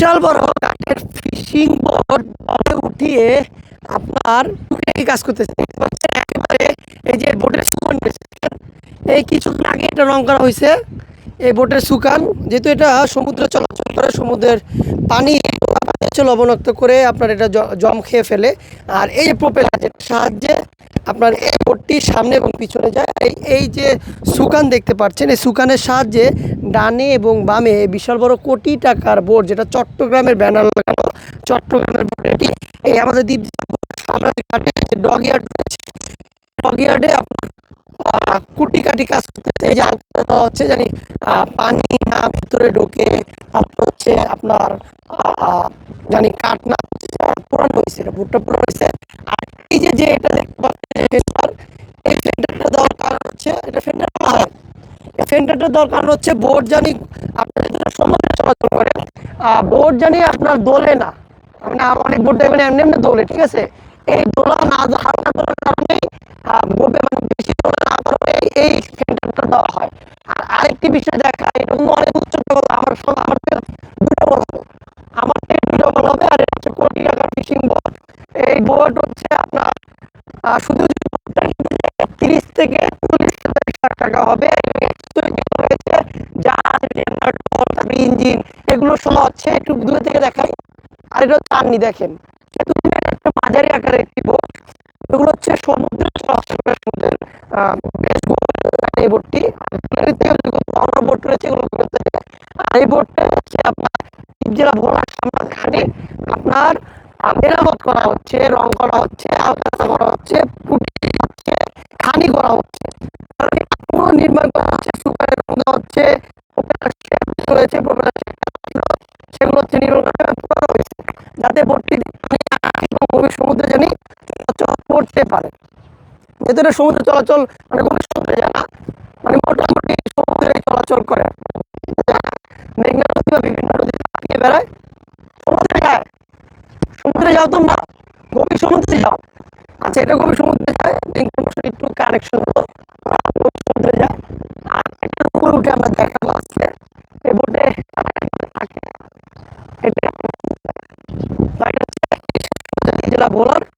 বিশাল বড় কাঠের fishing boat উঠিয়ে আপনার কাজ করতেছে। একেবারে এই যে বোটের সুকান এই কিছুদিন আগে এটা রং করা হয়েছে। এই বোটের সুকান যেহেতু এটা সমুদ্রে চলাচল করে, সমুদ্রের পানি পানি হচ্ছে লবণাক্ত করে আপনার এটা জম খেয়ে ফেলে। আর এই যে প্রোপেলার যেটার সাহায্যে আপনার এই বোটটি সামনে এবং পিছনে যায়। এই এই যে সুকান দেখতে পাচ্ছেন, এই সুকানের সাহায্যে ডানে এবং বামে বিশাল বড় কোটি টাকার বোর্ড যেটা চট্টগ্রামের ব্যানার লাগানো, চট্টগ্রামের বোর্ড এটি। এই আমাদের দ্বীপ আমরা ঘাটে ডগ ইয়ার্ড ডগ আপনার কুটি কাটি কাজ করতেছে। এই যে হচ্ছে, জানি পানি না ভিতরে ঢোকে তারপর হচ্ছে আপনার জানি কাঠ না পুরানো হয়েছে, এটা ভুট্টা পুরানো হয়েছে। আর এই যে যে এটা দেখতে পাচ্ছেন, এই ফেন্ডারটা দেওয়ার কারণ হচ্ছে, এটা ফেন্ডার এই ফেন্ডারটা হচ্ছে বোর্ড জানি আপনার সমুদ্রে চলাচল করে। বোর্ড জানি আপনার দোলে না। মানে অনেক বোর্ড দেখবেন এমনি এমনি দোলে, ঠিক আছে? এই দোলা না হালকা দোলার কারণে বোর্ডে মানে বেশি দোলা না কারণে এই ফেন্ডারটা দেওয়া হয়। আর আরেকটি বিষয় দেখা এটা অনেক উচ্চতা বলা আমার সব আমার দুটো বলা হবে আমার দুটো বলা হবে আর এটা হচ্ছে কোটি টাকার ফিশিং বোর্ড এই বোর্ড হচ্ছে আপনার শুধু তিরিশ থেকে চল্লিশ লাখ টাকা হবে ইঞ্জিন, এগুলো সহ হচ্ছে, একটু দূরে থেকে দেখাই। আর এটা হচ্ছে আর্নি দেখেন। সেতু একটা মাঝারি আকারের একটি বোট। এগুলো হচ্ছে সমুদ্রের চলাচল সমুদ্রের বেশ এই বোটটি বড় বোট রয়েছে, এগুলো আর এই বোটটা হচ্ছে আপনার জেলা ভোলা সামনা খানে আপনার মেরামত করা হচ্ছে, রং করা হচ্ছে আলকাতা করা হচ্ছে, পুটি খানি করা হচ্ছে। পুরো নির্মাণ করা হচ্ছে, সুপারের রং হচ্ছে হচ্ছে হয়েছে, যাতে বোটটি এবং গভীর সমুদ্রে জানি চলাচল পারে। যেহেতু সমুদ্রে চলাচল মানে গভীর সমুদ্রে যায় মানে মোটামুটি সমুদ্রে চলাচল করে। মেঘনা নদী বা বিভিন্ন নদী পাঠিয়ে বেড়ায়, সমুদ্রে যায়। সমুদ্রে যাও তোমরা, গভীর সমুদ্রে যাও। আচ্ছা এটা গভীর সমুদ্রে যায় একটু কানেকশন হলো। সমুদ্রে যায় আর এটার উপরে উঠে আমরা দেখাবো আজকে। এই বোটে থাকে এটা